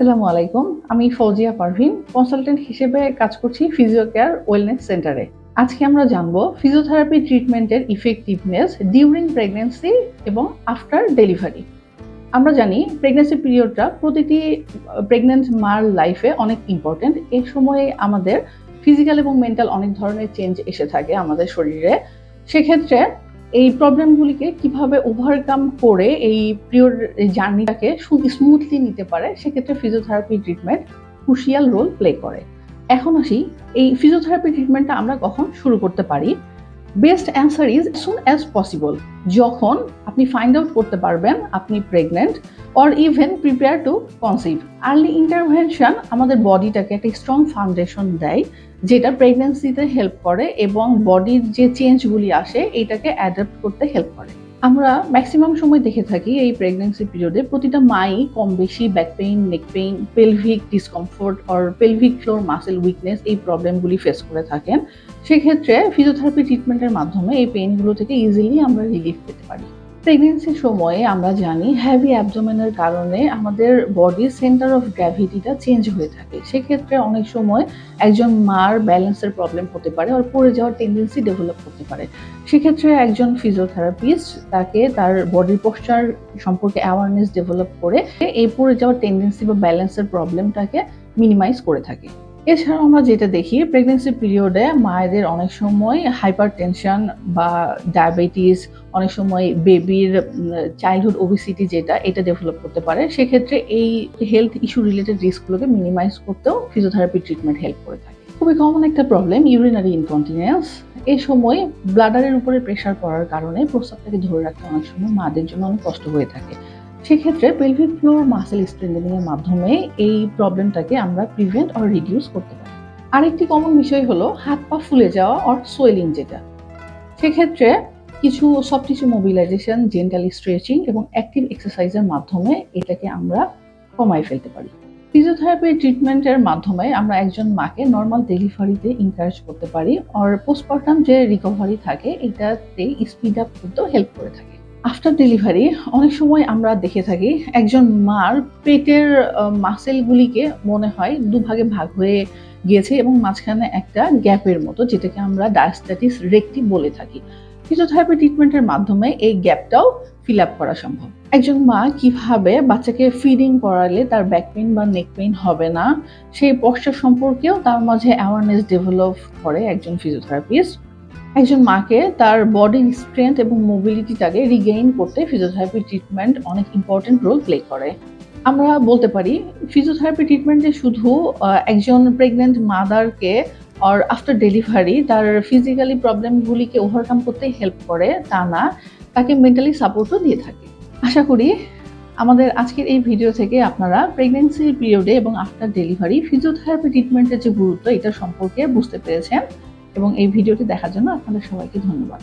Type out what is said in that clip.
আসসালামু আলাইকুম, আমি ফৌজিয়া পারভিন কনসালটেন্ট হিসেবে কাজ করছি ফিজিওকেয়ার ওয়েলনেস সেন্টারে আজকে আমরা জানব ফিজিওথেরাপি ট্রিটমেন্টের ইফেক্টিভনেস ডিউরিং প্রেগনেন্সি এবং আফটার ডেলিভারি আমরা জানি প্রেগনেন্সি পিরিয়ডটা প্রতিটি প্রেগনেন্ট মার লাইফে অনেক ইম্পর্টেন্ট এই সময়ে আমাদের ফিজিক্যাল এবং মেন্টাল অনেক ধরনের চেঞ্জ এসে থাকে আমাদের শরীরে। সেক্ষেত্রে এই প্রবলেমগুলিকে কীভাবে ওভারকাম করে এই পিরিয়ড জার্নিটাকে স্মুথলি নিতে পারে, সেক্ষেত্রে physiotherapy treatment crucial role play করে। এখন আসি, এই ফিজিওথেরাপি ট্রিটমেন্টটা আমরা কখন শুরু করতে পারি? Best answer is soon as possible যখন আপনি ফাইন্ড আউট করতে পারবেন আপনি pregnant or even prepare to conceive early intervention আমাদের বডিটাকে একটা স্ট্রং ফাউন্ডেশন দেয়, যেটা প্রেগনেন্সিতে হেল্প করে এবং বডির যে চেঞ্জগুলি আসে, এটাকে অ্যাডাপ্ট করতে হেল্প করে। আমরা ম্যাক্সিমাম সময় দেখে থাকি এই প্রেগনেন্সি পিরিয়ডে প্রতিটা মাই কম বেশি back pain neck pain pelvic discomfort or pelvic floor muscle weakness এই প্রবলেমগুলি ফেস করে থাকেন। সেক্ষেত্রে ফিজিওথেরাপি ট্রিটমেন্টের মাধ্যমে এই পেইনগুলো থেকে ইজিলি আমরা রিলিফ পেতে পারি। প্রেগনেন্সির সময়ে আমরা জানি হ্যাভি অ্যাবডোমেনের কারণে আমাদের বডির সেন্টার অফ গ্র্যাভিটিটা চেঞ্জ হয়ে থাকে। সেক্ষেত্রে অনেক সময় একজন মার ব্যালেন্সের প্রবলেম হতে পারে আর পড়ে যাওয়ার টেন্ডেন্সি ডেভেলপ করতে পারে। সেক্ষেত্রে একজন ফিজিওথেরাপিস্ট তাকে তার বডির পোস্টার সম্পর্কে অ্যাওয়ারনেস ডেভেলপ করে এই পড়ে যাওয়ার টেন্ডেন্সি বা ব্যালেন্সের প্রবলেমটাকে মিনিমাইজ করে থাকে। এছাড়াও আমরা যেটা দেখি প্রেগনেন্সি পিরিয়ডে মায়েদের অনেক সময় হাইপার টেনশন বা ডায়াবেটিস অনেক সময় বেবির চাইল্ডহুড ওবিসিটি যেটা, এটা ডেভেলপ করতে পারে। সেক্ষেত্রে এই হেলথ ইস্যু রিলেটেড রিস্কগুলোকে মিনিমাইজ করতেও ফিজিওথেরাপি ট্রিটমেন্ট হেল্প করে থাকে। খুবই কমন একটা প্রবলেম ইউরিনারি ইনকন্টিনেন্স এই সময় ব্লাডারের উপরে প্রেশার পড়ার কারণে প্রস্তাবটাকে ধরে রাখতে অনেক সময় মাদের জন্য অনেক কষ্ট হয়ে থাকে। সেক্ষেত্রে পেলভিক ফ্লোর মাসেল স্ট্রেন্থেনিং এর মাধ্যমে এই প্রবলেমটাকে আমরা প্রিভেন্ট অর রিডিউস করতে পারি। আরেকটি কমন বিষয় হলো হাত পা ফুলে যাওয়া অর সোয়েলিং যেটা। সেক্ষেত্রে কিছু সব টিস্যু মোবিলাইজেশন জেন্টাল স্ট্রেচিং এবং অ্যাক্টিভ এক্সারসাইজের মাধ্যমে এটাকে আমরা কমাই ফেলতে পারি। ফিজিওথেরাপি ট্রিটমেন্টের মাধ্যমে আমরা একজন মাকে নর্মাল ডেলিভারিতে ইনকারেজ করতে পারি আর পোস্টমর্টম যে রিকভারি থাকে, এটাতে স্পিড আপ করতেও হেল্প করে থাকে। আফটার ডেলিভারি অনেক সময় আমরা দেখে থাকি একজন মার পেটের মাসেলগুলিকে মনে হয় দুভাগে ভাগ হয়ে গিয়েছে এবং মাঝখানে একটা গ্যাপের মতো যেটাকে আমরা ডায়াস্ট্যাটিস রেকটি বলে থাকি। ফিজিওথেরাপি ট্রিটমেন্টের মাধ্যমে এই গ্যাপটাও ফিল আপ করা সম্ভব। একজন মা কীভাবে বাচ্চাকে ফিডিং করালে তার ব্যাক পেইন বা নেক পেইন হবে না, সেই পশ্চার সম্পর্কেও তার মাঝে অ্যাওয়ারনেস ডেভেলপ করে একজন ফিজিওথেরাপিস্ট একজন মাকে তার বডির স্ট্রেংথ এবং মোবিলিটিটাকে রিগেইন করতে ফিজিওথেরাপি ট্রিটমেন্ট অনেক ইম্পর্টেন্ট রোল প্লে করে। আমরা বলতে পারি ফিজিওথেরাপি ট্রিটমেন্টে শুধু একজন প্রেগনেন্ট মাদারকে আর আফটার ডেলিভারি তার ফিজিক্যালি প্রবলেমগুলিকে ওভারকাম করতে হেল্প করে, তা না, তাকে মেন্টালি সাপোর্টও দিয়ে থাকে। আশা করি আমাদের আজকের এই ভিডিও থেকে আপনারা প্রেগনেন্সির পিরিয়ডে এবং আফটার ডেলিভারি ফিজিওথেরাপি ট্রিটমেন্টের যে গুরুত্ব, এটা সম্পর্কে বুঝতে পেরেছেন। এবং এই ভিডিওটি দেখার জন্য আপনাদের সবাইকে ধন্যবাদ।